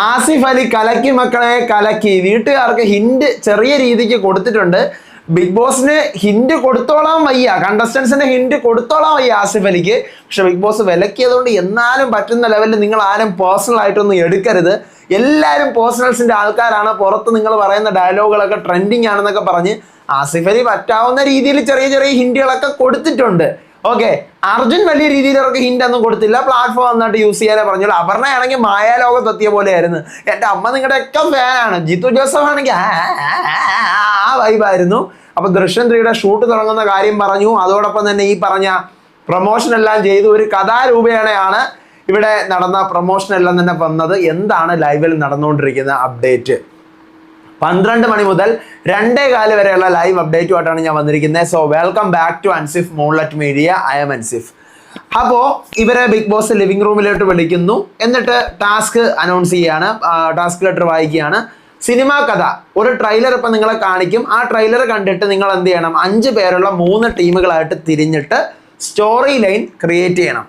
ആസിഫ് അലി കലക്കി മക്കളെ കലക്കി. വീട്ടുകാർക്ക് ഹിന്റ് ചെറിയ രീതിക്ക് കൊടുത്തിട്ടുണ്ട്. ബിഗ് ബോസിന് ഹിന്റ് കൊടുത്തോളാം വയ്യ. കണ്ടസ്റ്റൻസിന് ഹിന്റ് കൊടുത്തോളാം വയ്യ ആസിഫ് അലിക്ക്. പക്ഷെ ബിഗ് ബോസ് വിലക്കിയതുകൊണ്ട് എന്നാലും പറ്റുന്ന ലെവലിൽ നിങ്ങൾ ആരും പേഴ്സണൽ ആയിട്ടൊന്നും എടുക്കരുത്. എല്ലാവരും പേഴ്സണൽസിന്റെ ആൾക്കാരാണ്. പുറത്ത് നിങ്ങൾ പറയുന്ന ഡയലോഗുകളൊക്കെ ട്രെൻഡിങ് ആണെന്നൊക്കെ പറഞ്ഞ് ആസിഫ് അലി പറ്റാവുന്ന രീതിയിൽ ചെറിയ ചെറിയ ഹിന്റുകളൊക്കെ കൊടുത്തിട്ടുണ്ട്. ഓക്കെ അർജുൻ വലിയ രീതിയിൽ അവർക്ക് ഹിന്റ് ഒന്നും കൊടുത്തില്ല. പ്ലാറ്റ്ഫോം നന്നായിട്ട് യൂസ് ചെയ്യാനേ പറഞ്ഞോളൂ അപർണയാണെങ്കിൽ മായാലോകത്ത് എത്തിയ പോലെയായിരുന്നു. എന്റെ അമ്മ നിങ്ങളുടെ ഒക്കെ ഫാനാണ് ജിത്തു ജോസഫ് ആണെങ്കിൽ ആ വൈബായിരുന്നു അപ്പൊ ദൃശ്യം ത്രീയുടെ ഷൂട്ട് തുടങ്ങുന്ന കാര്യം പറഞ്ഞു. അതോടൊപ്പം തന്നെ ഈ പറഞ്ഞ പ്രൊമോഷൻ എല്ലാം ചെയ്തു. ഒരു കഥാരൂപേണയാണ് ഇവിടെ നടന്ന പ്രൊമോഷൻ എല്ലാം തന്നെ വന്നത്. എന്താണ് ലൈവിൽ നടന്നുകൊണ്ടിരിക്കുന്ന അപ്ഡേറ്റ് പന്ത്രണ്ട് മണി മുതൽ രണ്ടേ കാൽ വരെയുള്ള ലൈവ് അപ്ഡേറ്റുമായിട്ടാണ് ഞാൻ വന്നിരിക്കുന്നത്. So welcome back to Ansif മോൺലറ്റ് media I M Ansif അപ്പോ ഇവരെ ബിഗ് ബോസ് ലിവിംഗ് റൂമിലോട്ട് വിളിക്കുന്നു. എന്നിട്ട് ടാസ്ക് അനൗൺസ് ചെയ്യാണ്. ടാസ്ക് ലെറ്റർ വായിക്കുകയാണ്. സിനിമാ കഥ. ഒരു ട്രെയിലർ ഇപ്പം നിങ്ങളെ കാണിക്കും. ആ ട്രെയിലർ കണ്ടിട്ട് നിങ്ങൾ എന്ത് ചെയ്യണം? അഞ്ച് പേരുള്ള മൂന്ന് ടീമുകളായിട്ട് തിരിഞ്ഞിട്ട് സ്റ്റോറി ലൈൻ ക്രിയേറ്റ് ചെയ്യണം.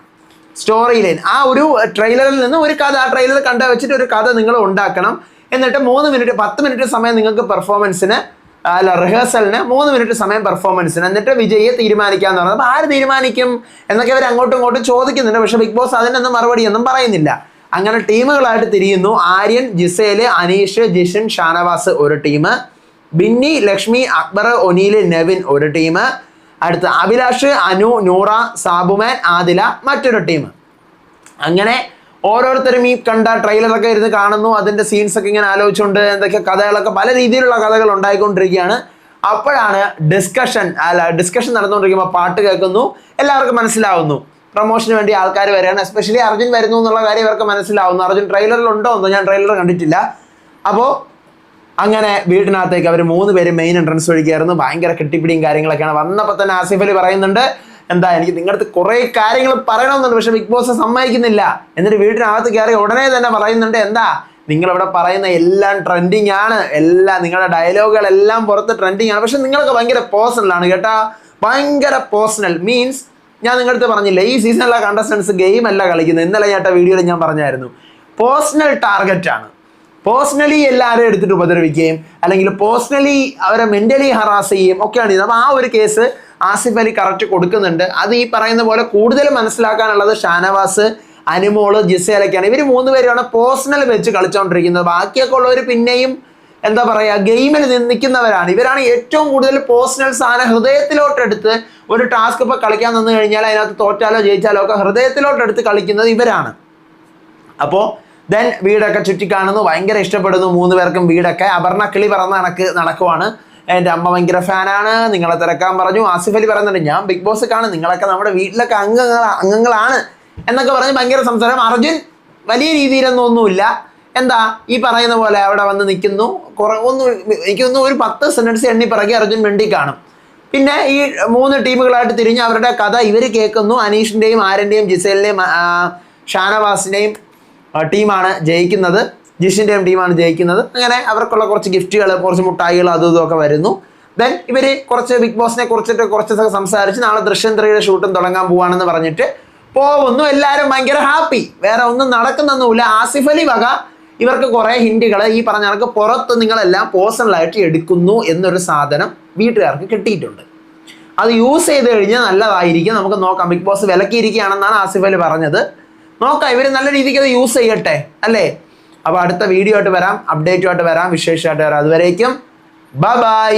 സ്റ്റോറി ലൈൻ ആ ഒരു ട്രെയിലറിൽ നിന്ന് ഒരു കഥ. ആ ട്രെയിലർ കണ്ട വെച്ചിട്ട് ഒരു കഥ നിങ്ങൾ ഉണ്ടാക്കണം. എന്നിട്ട് മൂന്ന് മിനിറ്റ് പത്ത് മിനിറ്റ് സമയം നിങ്ങൾക്ക് പെർഫോമൻസിന് അല്ല റിഹേഴ്സലിന് മൂന്ന് മിനിറ്റ് സമയം പെർഫോമൻസിന് എന്നിട്ട് വിജയിയെ തീരുമാനിക്കാന്ന് പറഞ്ഞത്. ആര് തീരുമാനിക്കും എന്നൊക്കെ അവർ അങ്ങോട്ടും ഇങ്ങോട്ടും ചോദിക്കുന്നുണ്ട്. പക്ഷെ ബിഗ് ബോസ് അതിനൊന്നും മറുപടി ഒന്നും പറയുന്നില്ല. അങ്ങനെ ടീമുകളായിട്ട് തിരിയുന്നു. ആര്യൻ ജിസേൽ അനീഷ് ജിഷിൻ ഷാനവാസ് ഒരു ടീം. ബിന്നി ലക്ഷ്മി അക്ബർ ഒനീൽ നെവിൻ ഒരു ടീം. അടുത്ത അഭിലാഷ് അനു നൂറ സാബുമാൻ ആദില മറ്റൊരു ടീം. അങ്ങനെ ഓരോരുത്തരും ഈ കണ്ട ട്രെയിലറൊക്കെ ഇരുന്ന് കാണുന്നു. അതിന്റെ സീൻസ് ഒക്കെ ഇങ്ങനെ ആലോചിച്ചുകൊണ്ട് എന്തൊക്കെ കഥകളൊക്കെ പല രീതിയിലുള്ള കഥകൾ ഉണ്ടായിക്കൊണ്ടിരിക്കുകയാണ്. അപ്പോഴാണ് ഡിസ്കഷൻ അല്ല ഡിസ്കഷൻ നടന്നുകൊണ്ടിരിക്കുമ്പോൾ പാട്ട് കേൾക്കുന്നു. എല്ലാവർക്കും മനസ്സിലാവുന്നു. പ്രൊമോഷന് വേണ്ടി ആൾക്കാർ വരികയാണ്. എസ്പെഷ്യലി അർജുൻ വരുന്നു എന്നുള്ള കാര്യം ഇവർക്ക് മനസ്സിലാവുന്നു. അർജുൻ ട്രെയിലറിൽ ഉണ്ടോ എന്നോ ഞാൻ ട്രെയിലർ കണ്ടിട്ടില്ല. അപ്പോൾ അങ്ങനെ വീട്ടിനകത്തേക്ക് അവർ മൂന്ന് പേര് മെയിൻ എൻട്രൻസ് വഴിക്കായിരുന്നു. ഭയങ്കര കെട്ടിപ്പിടിയും കാര്യങ്ങളൊക്കെയാണ്. വന്നപ്പോൾ തന്നെ ആസിഫ് പറയുന്നുണ്ട് എന്താ എനിക്ക് നിങ്ങളുടെ അടുത്ത് കുറേ കാര്യങ്ങൾ പറയണമെന്നുണ്ട് പക്ഷെ ബിഗ് ബോസ് സമ്മതിക്കുന്നില്ല. എന്നിട്ട് വീട്ടിനകത്ത് കയറി ഉടനെ തന്നെ പറയുന്നുണ്ട് എന്താ? നിങ്ങളിവിടെ പറയുന്ന എല്ലാം ട്രെൻഡിങ് ആണ്. എല്ലാം നിങ്ങളുടെ ഡയലോഗുകളെല്ലാം പുറത്ത് ട്രെൻഡിങ് ആണ്. പക്ഷെ നിങ്ങളൊക്കെ ഭയങ്കര പേഴ്സണൽ ആണ് കേട്ടാ. ഭയങ്കര പേഴ്സണൽ മീൻസ് ഞാൻ നിങ്ങളുടെ അടുത്ത് പറഞ്ഞില്ല. ഈ സീസണിലെ കണ്ടസ്റ്റൻസ് ഗെയിം അല്ല കളിക്കുന്നത്. ഇന്നലെ ഞാൻ വീഡിയോയിൽ ഞാൻ പറഞ്ഞായിരുന്നു. പേഴ്സണൽ ടാർഗറ്റ് ആണ്. പേഴ്സണലി എല്ലാവരും എടുത്തിട്ട് ഉപദ്രവിക്കുകയും അല്ലെങ്കിൽ പേഴ്സണലി അവരെ മെന്റലി ഹറാസ് ചെയ്യുകയും ഒക്കെയാണ് ചെയ്യുന്നത്. അപ്പോൾ ആ ഒരു കേസ് ആസിഫ് അലി കറക്റ്റ് കൊടുക്കുന്നുണ്ട്. അത് ഈ പറയുന്ന പോലെ കൂടുതൽ മനസ്സിലാക്കാനുള്ളത് ഷാനവാസ് അനുമോൾ ജിസേലൊക്കെയാണ് ഇവർ മൂന്ന് പേരാണ് പേഴ്സണൽ വെച്ച് കളിച്ചുകൊണ്ടിരിക്കുന്നത് ബാക്കിയൊക്കെ ഉള്ളവർ പിന്നെയും എന്താ പറയുക ഗെയിമിൽ നിൽക്കുന്നവരാണ് ഇവരാണ് ഏറ്റവും കൂടുതൽ പേഴ്സണൽ സാധനം ഹൃദയത്തിലോട്ടെടുത്ത് ഒരു ടാസ്ക് ഇപ്പോൾ കളിക്കാൻ നിന്ന് കഴിഞ്ഞാൽ അതിനകത്ത് തോറ്റാലോ ജയിച്ചാലോ ഒക്കെ ഹൃദയത്തിലോട്ടെടുത്ത് കളിക്കുന്നത് ഇവരാണ്. അപ്പോൾ ദെൻ വീടൊക്കെ ചുറ്റി കാണുന്നു ഭയങ്കര ഇഷ്ടപ്പെടുന്നു മൂന്ന് പേർക്കും വീടൊക്കെ. അപർണ കിളി പറന്ന കണക്ക് നടക്കുവാണ്. എന്റെ അമ്മ ഭയങ്കര ഫാനാണ്. നിങ്ങളെ തിരക്കാൻ പറഞ്ഞു. ആസിഫ് അലി പറയുന്നുണ്ട് ഞാൻ ബിഗ് ബോസ് കാണും. നിങ്ങളൊക്കെ നമ്മുടെ വീട്ടിലൊക്കെ അംഗങ്ങൾ അംഗങ്ങളാണ്. എന്നൊക്കെ പറഞ്ഞ് ഭയങ്കര സംസാരം. അർജുൻ വലിയ രീതിയിലൊന്നും ഒന്നുമില്ല. എന്താ ഈ പറയുന്ന പോലെ അവിടെ വന്ന് നിൽക്കുന്നു. കുറെ ഒന്നും എനിക്കൊന്നും ഒരു പത്ത് സെന്റൻസ് എണ്ണി പിറകെ അർജുൻ മിണ്ടി കാണും. പിന്നെ ഈ മൂന്ന് ടീമുകളായിട്ട് തിരിഞ്ഞ് അവരുടെ കഥ ഇവർ കേൾക്കുന്നു. അനീഷിന്റെയും ആരന്റെയും ജിസേലിന്റെയും ഷാനവാസിന്റെയും ടീമാണ് ജയിക്കുന്നത്. ജിഷിന്റെയും ടീമാണ് ജയിക്കുന്നത്. അങ്ങനെ അവർക്കുള്ള കുറച്ച് ഗിഫ്റ്റുകൾ കുറച്ച് മുട്ടായികൾ അതും ഇതുമൊക്കെ വരുന്നു. ദെൻ ഇവർ കുറച്ച് ബിഗ് ബോസിനെ കുറിച്ചിട്ട് കുറച്ചൊക്കെ സംസാരിച്ച് നാളെ ദൃശ്യം ത്രീയുടെ ഷൂട്ടും തുടങ്ങാൻ പോവാണെന്ന് പറഞ്ഞിട്ട് പോകുന്നു. എല്ലാവരും ഭയങ്കര ഹാപ്പി. വേറെ ഒന്നും നടക്കുന്നൊന്നുമില്ല. ആസിഫ് അലി വക ഇവർക്ക് കുറേ ഹിൻഡുകൾ ഈ പറഞ്ഞ കണക്ക് പുറത്ത് നിങ്ങളെല്ലാം പേഴ്സണലായിട്ട് എടുക്കുന്നു എന്നൊരു സാധനം വീട്ടുകാർക്ക് കിട്ടിയിട്ടുണ്ട്. അത് യൂസ് ചെയ്ത് കഴിഞ്ഞാൽ നല്ലതായിരിക്കും. നമുക്ക് നോക്കാം. ബിഗ് ബോസ് വിലക്കിയിരിക്കുകയാണെന്നാണ് ആസിഫ് അലി പറഞ്ഞത്. നോക്കാം ഇവർ നല്ല രീതിക്ക് അത് യൂസ് ചെയ്യട്ടെ അല്ലേ? അപ്പോൾ അടുത്ത വീഡിയോ ആയിട്ട് വരാം അപ്ഡേറ്റുമായിട്ട് വരാം വിശേഷമായിട്ട് വരാം. അതുവരേക്കും ബൈ ബൈ